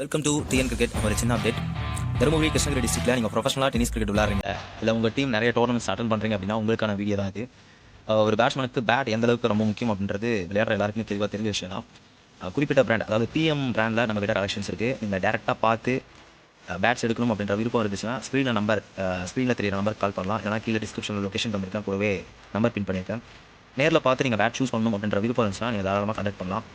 Welcome to TN cricket ஒரு சின்ன update Dharmapuri Krishnagiri டிஸ்ட்ரிக்ட்ல நீங்கள் ப்ரொஃபஷனலாக டென்னிஸ் கிரிக்கெட் விளாட்றீங்க இல்லை உங்கள் டீம் நிறைய டோர்னமெண்ட்ஸ் அட்டன் பண்ணுறீங்க அப்படின்னா உங்களுக்கான வீடியோ தான் இது. ஒரு பேட்ஸ்மேனுக்கு பேட் எந்த அளவுக்கு ரொம்ப முக்கியம் அப்படின்றது விளையாடுற எல்லாருக்குமே தெளிவாக தெரிஞ்ச விஷயம் தான். குறிப்பிட்ட பிராண்ட் அதாவது பிஎம் பிராண்டில் நம்ம கிட்ட கலெக்ஷன்ஸ் இருக்குது நீங்கள் டேரெக்டாக பார்த்து பேட்ஸ் எடுக்கணும் அப்படின்ற விருப்பம் இருந்துச்சுன்னா ஸ்க்ரீனில் நம்பர் ஸ்க்ரீனில் தெரியுற நம்பர் கால் பண்ணலாம். ஏன்னா கீழே டிஸ்கிரிப்ஷனில் லொக்கேஷன் பண்ணியிருக்கேன் கூடவே நம்பர் பின் பண்ணியிருக்கேன் நேரில் பார்த்து நீங்கள் பேட் சூஸ் பண்ணணும் அப்படின்ற விருப்பம் இருந்துச்சுன்னா நீங்கள் தாராளமாக கண்டக்ட் பண்ணலாம்.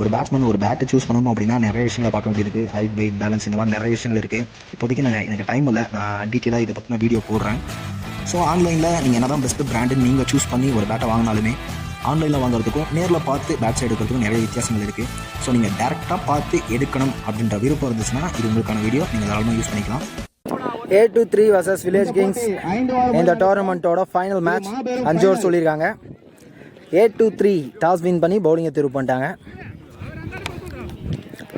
ஒரு பேட்ஸ்மேன் ஒரு பேட்டை சூஸ் பண்ணணும் அப்படின்னா நிறைய விஷயங்களை பார்க்க வேண்டியது ஹைட் வெயிட் பேலன்ஸ் இந்த மாதிரி நிறைய விஷயங்கள் இருக்குது இப்போதைக்கு நான் எனக்கு டைம் இல்லை. நான் டீட்டெயிலாக இதை பற்றின வீடியோ போடுறேன். ஸோ ஆன்லைனில் நீங்கள் என்ன தான் பெஸ்ட்டு பிராண்டுன்னு நீங்கள் சூஸ் பண்ணி ஒரு பேட்டை வாங்கினாலுமே ஆன்லைனில் வாங்குறதுக்கும் நேரில் பார்த்து பேட்ஸ் எடுக்கிறதுக்கும் நிறைய வித்தியாசங்கள் இருக்குது ஸோ நீங்கள் டேரெக்டாக பார்த்து எடுக்கணும் அப்படின்ற விருப்பம் இருந்துச்சுன்னா இது உங்களுக்கான வீடியோ நீங்கள் தாராளமாக யூஸ் பண்ணிக்கலாம். A two three versus village kings இந்த டோர்னமெண்ட்டோட ஃபைனல் மேட்ச் அஞ்சு ஓவர் சொல்லியிருக்காங்க. A two three toss win பண்ணி பவுலிங்கை திருவு பண்ணிட்டாங்க.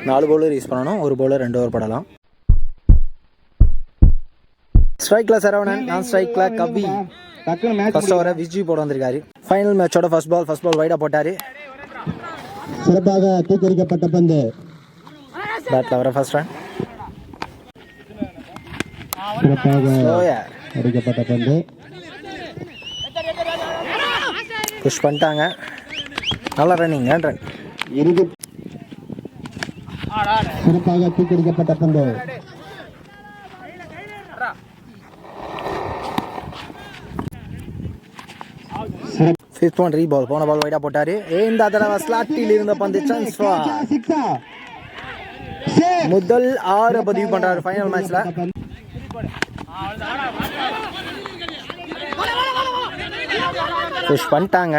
நாலு பவுலர் யூஸ் பண்ணணும். ஒரு பவுலர் ரெண்டு ஓவர் படலாம். ஸ்ட்ரைக்கில் சரவணன் நான் ஸ்ட்ரைக்கில் கவி ஃபர்ஸ்ட் ஓவரை விஜய் போட வந்திருக்காரு. ஃபைனல் மேட்சோட ஃபர்ஸ்ட் பால் ஃபர்ஸ்ட் பால் வைடாக போட்டார். சிறப்பாக தூக்கரிக்கப்பட்ட பந்து. பேட்டில் வர ஃபர்ஸ்ட் ரன் சிறப்பாக அடிக்கப்பட்ட பந்து. புஷ் பண்ணிட்டாங்க. நல்ல ரன்னிங் ரன் ரன் இறுதி சிறப்பாக தூக்கரிக்கப்பட்ட பந்து. ஃபிஃப்த் ஒன் ரீபால் போன பால் வைடா போட்டாரு. இந்த தடவை ஸ்லாட்டில் இருந்த பந்து சான்ஸ் முதல் ஆறு பதிவு பண்றாரு ஃபைனல் மேட்ச்ல புஷ் பண்ணிட்டாங்க.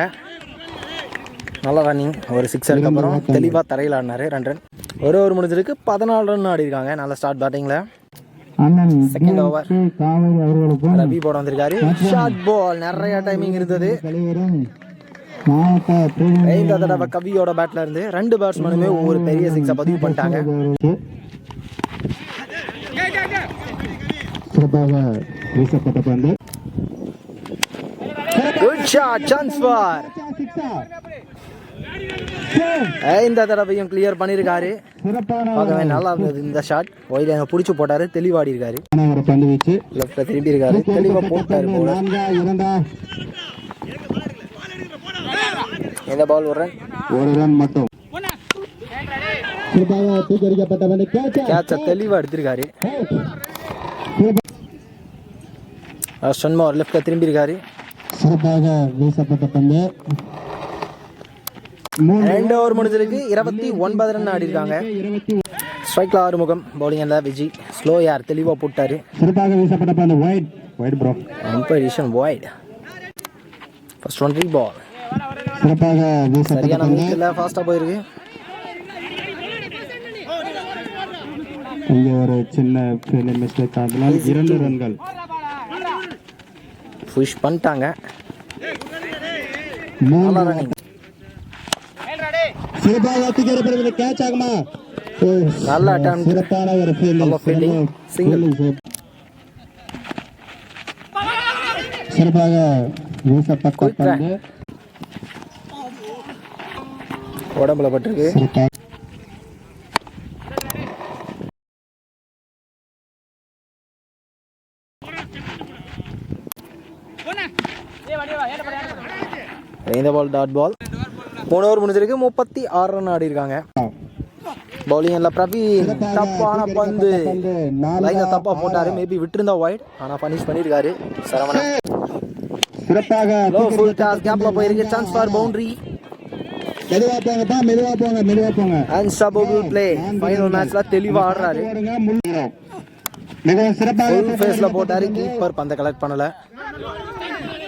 நல்ல ரன்னிங் ஒரு சிக்ஸருக்கு அப்புறம் தெளிவாக தரையில் ஆடினாரு. Run run. ஒரு ஓவர் முடிஞ்சிருக்கு. பதினாலு ரன் ஆடி இருக்காங்க நல்ல ஸ்டார்ட் பேட்டிங்கில் செகண்ட் ஓவர் ரவி போட வந்திருக்காரு. ஷார்ட் பால் நிறைய டைமிங் இருந்தது. இந்த தடவை கவியோட பேட்ல இருந்து ரெண்டு பேட்ஸ்மேனுமே ஒரு பெரிய சிக்ஸை பதிவு பண்ணிட்டாங்க. சிறப்பாக வீசப்பட்ட பந்து. குட் ஷாட் சான்ஸ் ஃபார் இந்த தடவையும் கிளியர் பண்ணியிருக்காரு பார்க்கவே நல்லா இருந்தது இந்த ஷாட் ஒயில பிடிச்சி போட்டாரு தெளிவாடி இருக்காரு லெஃப்ட்ல திரும்பி இருக்காரு தெளிவா போட்டாரு இரண்டா. இந்த பால் ஒரு ரன் ஒரு ரன் மட்டும். சிறப்பாக தூக்கரிக்கப்பட்ட பந்து கேட்ச. கேட்ச தெளிவா எடுத்திருக்காரு. லெஃப்ட்ல திரும்பி இருக்காரு சிறப்பாக வீசப்பட்ட பந்து. ரெண்டு ஓவர் முடிஞ்சிருக்கு இருபத்தி ஒன்பது ரன் ஆடி இருக்காங்க ஸ்ட்ரைக்ல ஆறுமுகம் பவுலிங் விஜய் ஸ்லோ யார்? தெளிவா போட்டாரு. சிறப்பாக வீசப்பட்ட பந்து wide wide bro competition wide first one re ball சிறப்பாக சரியான வீக்கில் ஃபாஸ்டா போயிருக்கு. இங்கே ஒரு சின்ன ஃபீல்டிங் மிஸ்டேக் ஆகலாம் இரண்டு ரன்கள். புஷ் பண்ணிட்டாங்க. நல்லா ரன்னிங் கேட்ச் ஆகுமா? நல்ல. சிறப்பான ஒரு ஃபீல்டிங். Single. சிறப்பாக வீசப்பட்ட உடம்புல பட்டிருக்கு. இந்த பால் டாட் பால் மூணு ஓவர் முடிஞ்சிருக்கு முப்பத்தி ஆறு ரன் ஆடி இருக்காங்க பவுலிங் எல்லாம் பிரவீன் தப்பான பந்து. லைனை தப்பா போட்டாரு. மேபி விட்டுருந்தா வைட் ஆனா பனிஷ் பண்ணிருக்காரு சரவணன் சிறப்பாக லோ ஃபுல் டாஸ் கேப்ல போயிருக்கு. சான்ஸ் ஃபார் பவுண்டரி மெதுவா போங்கப்பா மெதுவா போங்க மெதுவா போங்க. அன்ஸ்டாபபிள் பிளே ஃபைனல் மேட்ச்ல தெளிவா ஆடுறாரு. மிகவும் சிறப்பாக ஃபேஸ்ல போட்டாரு கீப்பர் பந்தை கலெக்ட் பண்ணல.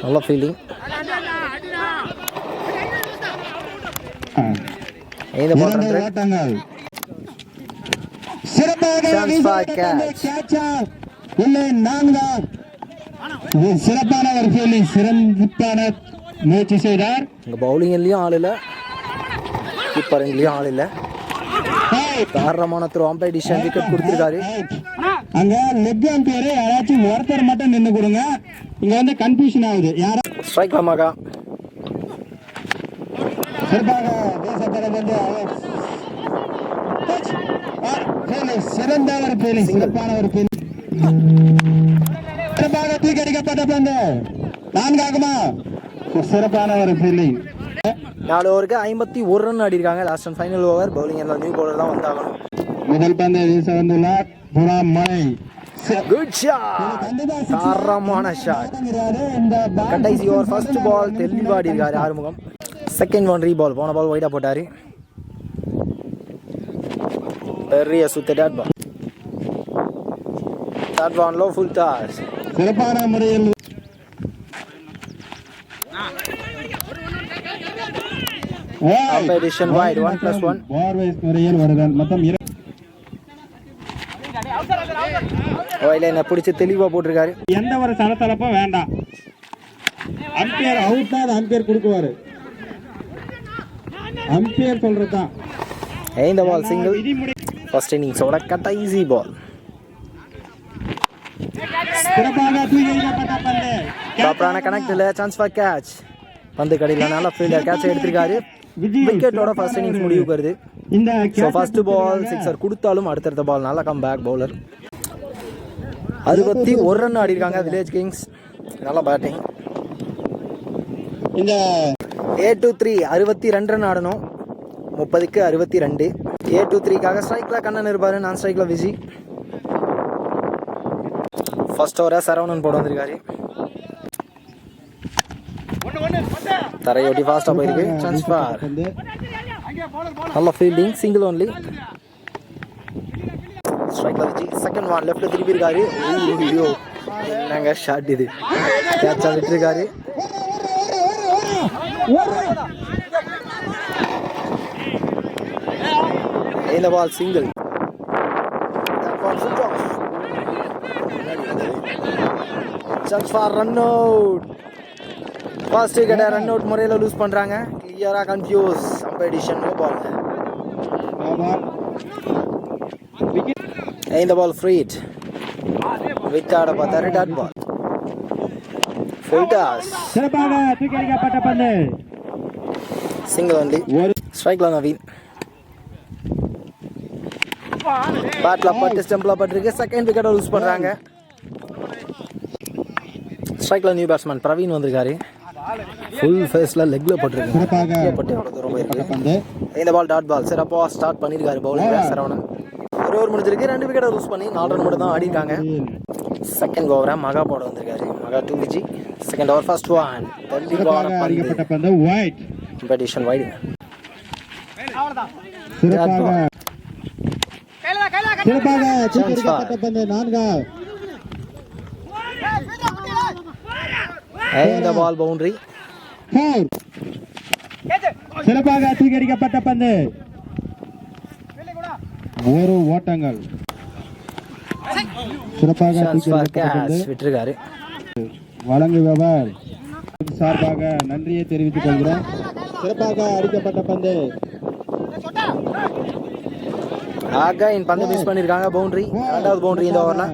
நல்ல ஃபீலிங் இந்த ஓட்டங்கள் சிறப்பாக இல்லை நான்கா இது சிறப்பான ஒரு ஃபீல்டிங் சிறப்பான முயற்சி செய்தார். இங்க பவுலிங்லயும் ஆள் இல்ல. கீப்பரிங்லயும் ஆள் இல்ல. தாராளமான த்ரோ அம்பை டிஷன் விக்கெட் கொடுத்திருக்காரு. அங்க லெக் அம்பையர் யாராச்சும் ஒருத்தர் மட்டும் நின்று கொடுங்க. இங்க வந்து கன்ஃபியூஷன் ஆகுது. யாரா ஸ்ட்ரைக் மகா சிறப்பாக வீசப்பட வந்து சிறந்த ஒரு fielding, சிறப்பான ஒரு fielding. சிறப்பாக தூக்கி அடிக்கப்பட்ட பந்து நான்காகுமா? சிறப்பான ஒரு ஃபீல்டிங் நாலு ஓவருக்கு ஐம்பத்தி ஒரு run ஆடிருக்காங்க last and final over bowling எல்லாம் நியூ பவுலர் தான் வந்தாகணும். முதல் பந்தை வீச வந்துள்ளார். புறா மலை. குட் ஷாட் தரமான ஷாட் கடைசி ஓவர் ஃபர்ஸ்ட் பால் தெளிவா ஆடிருக்காரு Arumugam. Second one re ball போன பால் ஒயிடா போட்டாரு. பெரிய சுத்த dot ball dot ball low full toss சிறப்பான முறையில் wide, one plus one. பார்வைஸ் முறையில் வருதல் மொத்தம் இரு- ஒயில பிடிச்சி தெளிவா போட்டிருக்காரு. எந்த ஒரு சலசலப்பும் வேண்டாம். அம்பியர் அவுட் தான் அம்பியர் கொடுக்குவாரு. அம்பியர் சொல்றதுதான் இந்த பால் சிங்கிள் ஃபர்ஸ்ட் இன்னிங்ஸோட கடைசி பால் ப்ராப்பரான கனெக்ட் இல்லை. சான்ஸ் ஃபார் கேட்ச் பந்து கடையில் நல்லா ஃபீல்டர் கேட்ச் எடுத்திருக்காரு. விக்கெட்டோட ஃபர்ஸ்ட் இன்னிங்ஸ் முடிவுக்கு வருது. ஸோ ஃபர்ஸ்ட் பால் சிக்ஸர் கொடுத்தாலும் அடுத்தடுத்த பால் நல்ல கம் பேக் பவுலர் அறுபத்தி ஒரு ரன் ஆடிருக்காங்க வில்லேஜ் கிங்ஸ் நல்ல பேட்டிங் இந்த ஏ டு த்ரீ அறுபத்தி ரெண்டு ரன் ஆடணும். முப்பதுக்கு அறுபத்தி ரெண்டு ஏ டு த்ரீக்காக ஸ்ட்ரைக்கில் கண்ணன் இருப்பார். நான் ஸ்ட்ரைக்கில் விஜி. ஃபர்ஸ்ட் ஓவராக சரவணன் போட வந்திருக்காரு. தரையொட்டி ஃபாஸ்ட்டாக போயிருக்கு. சான்ஸ் நல்ல ஃபீல்டிங் சிங்கிள் ஒன்லி ஸ்ட்ரைக்கில் வச்சு செகண்ட் ஒன் லெஃப்ட்டில் திருப்பி இருக்காரு. என்னங்க ஷாட் இது. கேட்சா விட்டுருக்காரு. இந்த ball single chance for run out first விக்கெட்டை ரன் அவுட் முறையில் லூஸ் பண்ணுறாங்க கிளியராக கன்ஃபியூஸ் அம்பைடிஷன் நோ பால் ஆமாம். இந்த பால் ஃப்ரீட் விட் ஆட பார்த்தாரு டாட் பால் ஃபுல் டாஸ் சிறப்பாக தூக்கி அடிக்கப்பட்ட பந்து. சிங்கிள் ஒன்லி ஒரு ஸ்ட்ரைக்ல நவீன். பேட்ல பட்டு ஸ்டெம்பில் பட்டிருக்கு. செகண்ட் விக்கெட்டை லூஸ் பண்ணுறாங்க ஸ்ட்ரைக்ல நியூ பேட்ஸ்மேன் பிரவீன் வந்திருக்காரு. ஃபுல் ஃபேஸில் லெக்ல பட்டிருக்கு. பட்டு எவ்வளோ தூரம் போயிருக்கு. இந்த பால் டாட் பால் சிறப்பாக ஸ்டார்ட் பண்ணியிருக்காரு பவுலிங் சரவணன். ஒரு ஓவர் முடிஞ்சிருக்கு ரெண்டு விக்கெட்டை லூஸ் பண்ணி நாலு ரன் மட்டும் தான் ஆடிருக்காங்க செகண்ட் ஓவரை மகா போட வந்திருக்காரு. Maha to Viji. Second over first one wide competition wide இந்த பால் பவுண்டரி சிறப்பாக தூக்கி அடிக்கப்பட்ட பந்து. ஒரு ஓட்டங்கள். சிறப்பாக விட்டுருக்காரு. வழங்குபவர். சார்பாக நன்றியை தெரிவித்துக் கொள்கிறேன். சிறப்பாக அடிக்கப்பட்ட பந்து. ஆக இந்த பந்து மிஸ் பண்ணியிருக்காங்க பவுண்டரி ரெண்டாவது பவுண்டரி இந்த ஓவரில்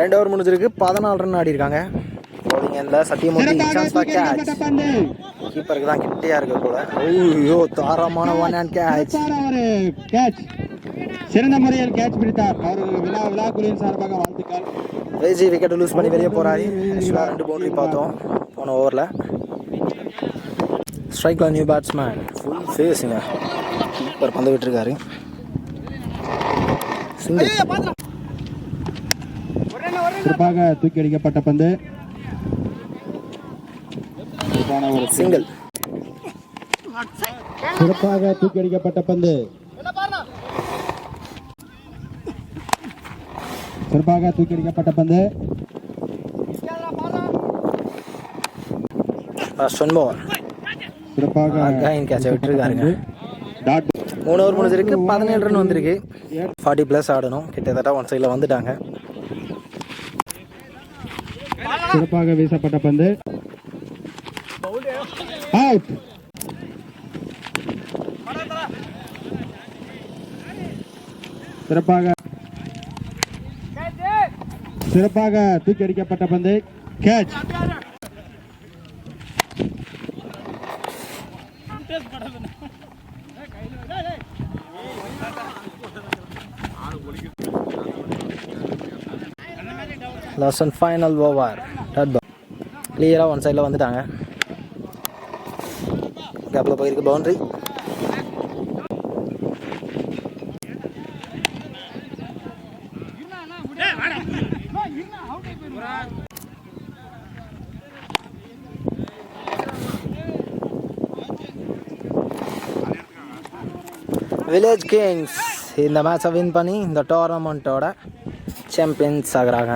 ரெண்டு ஓவர் முடிஞ்சிருக்கு. பதினாலு ரன் ஆடி இருக்காங்க பவுலிங் எந்த சத்தியமூர்த்தி சான்ஸ் ஃபார் கேட்ச் கீப்பருக்கு தான் கிட்டையா இருக்கு போல. ஐயோ தாரமான ஒன் ஹேண்ட் கேட்ச் சிறந்த முறையில் கேட்ச் பிடித்தார். அவருக்கு விழா விழாக்குழுவின் சார்பாக வாழ்த்துக்கள். விஜய் விக்கெட் லூஸ் பண்ணி வெளியே போறாரு. ஆக்சுவலாக ரெண்டு பவுண்டரி பார்த்தோம். போன ஓவரில் ஸ்ட்ரைக்ல நியூ பேட்ஸ்மேன் ஃபுல் ஃபேஸுங்க கீப்பர் பந்து விட்டுருக்காரு. சிங்கிள் சிறப்பாக தூக்கி அடிக்கப்பட்ட பந்து. சிங்கிள் சிறப்பாக தூக்கி அடிக்கப்பட்ட பந்து சிறப்பாக தூக்கி அடிக்கப்பட்ட பந்து ஃபர்ஸ்ட் ஒன் பால் சிறப்பாக அகைன் கேட்சை விட்டுருக்காருங்க. டாட். மூணு ஓவர் முடிஞ்சிருக்கு பதினேழு ரன் வந்திருக்கு. ஃபார்ட்டி ப்ளஸ் ஆடணும். கிட்டத்தட்ட ஒன் சைடில் வந்துட்டாங்க. சிறப்பாக வீசப்பட்ட பந்து. அவுட் சிறப்பாக சிறப்பாக தூக்கி அடிக்கப்பட்ட பந்து கேட்ச் லாஸ்ட் ஃபைனல் ஓவர் கிளியராக ஒன் சைடில் வந்துட்டாங்க. கேப்பில் போயிருக்கு பவுண்ட்ரி வில்லேஜ் கிங்ஸ் இந்த மேட்ச்சை வின் பண்ணி இந்த டோர்னமெண்ட்டோட சாம்பியன்ஸ் ஆகுறாங்க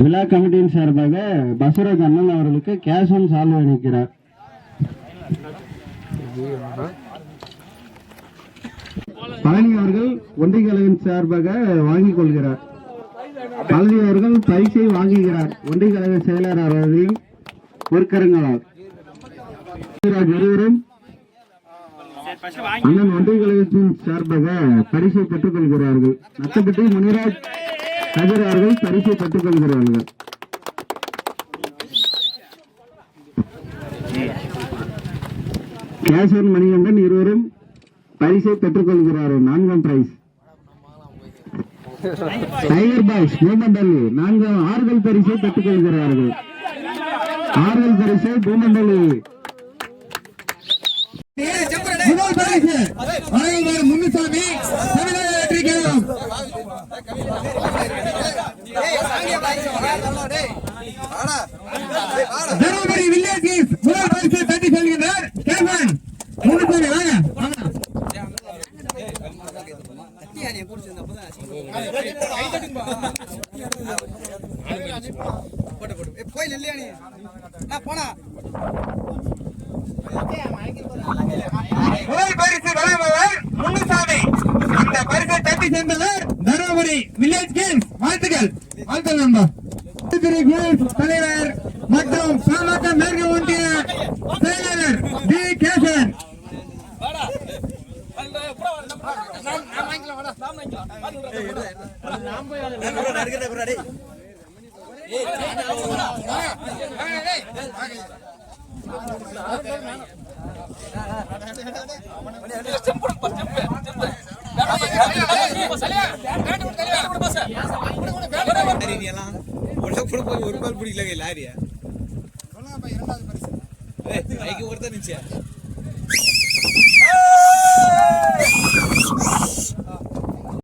விழா கமிட்டியின் சார்பாக பசுரத் அண்ணன் அவர்களுக்கு கேஷ் ஆன் சால்வ் அளிக்கிறார். பழனி அவர்கள் ஒன்றிய கழகின் சார்பாக வாங்கிக் கொள்கிறார். பழனி அவர்கள் பரிசை வாங்குகிறார். ஒன்றிய கழக செயலாளர் அவர்களையும் பொற்கரங்களால் இருவரும் அண்ணன் ஒன்றிய கழகத்தின் சார்பாக பரிசை பெற்றுக் கொள்கிறார்கள் நத்தப்பட்டி முனிராஜ் கதிர் அவர்கள் பரிசை பெற்றுக் கொள்கிறார்கள் கேசவன் மணிகண்டன் இருவரும் பரிசை பெற்றுக் கொள்கிறார்கள் நான்காம் பிரைஸ் டைகர் பாய்ஸ் பூமண்டலி நான்காம் ஆறுதல் பரிசை பெற்றுக் கொள்கிறார்கள் ஆறுதல் பரிசை பூமண்டல்லி முதல் பரிசு வழங்குவார் முன்னுசாமி தமிழக வெற்றிக்கழகம் தருமபுரி வில்லேஜ் கீஸ் முதல் பரிசு தட்டி செல்கின்றார் கேமன் முன்னுசாமி வாங்க வாங்க முதல் பரிசு வழங்குவர் முன்னுசாமி இந்த பரிசை தட்டி தருமபுரி வில்லேஜ் கேம்ஸ் வாழ்த்துக்கள் வாழ்த்துக்கள் நண்பா தலைவர் மற்றும் பாமக மேற்கு ஒன்றிய செயலாளர் டி கேசவன் ஒரு பால் பிடிக்கல லாரியா ஒருத்தர் நிச்சயம்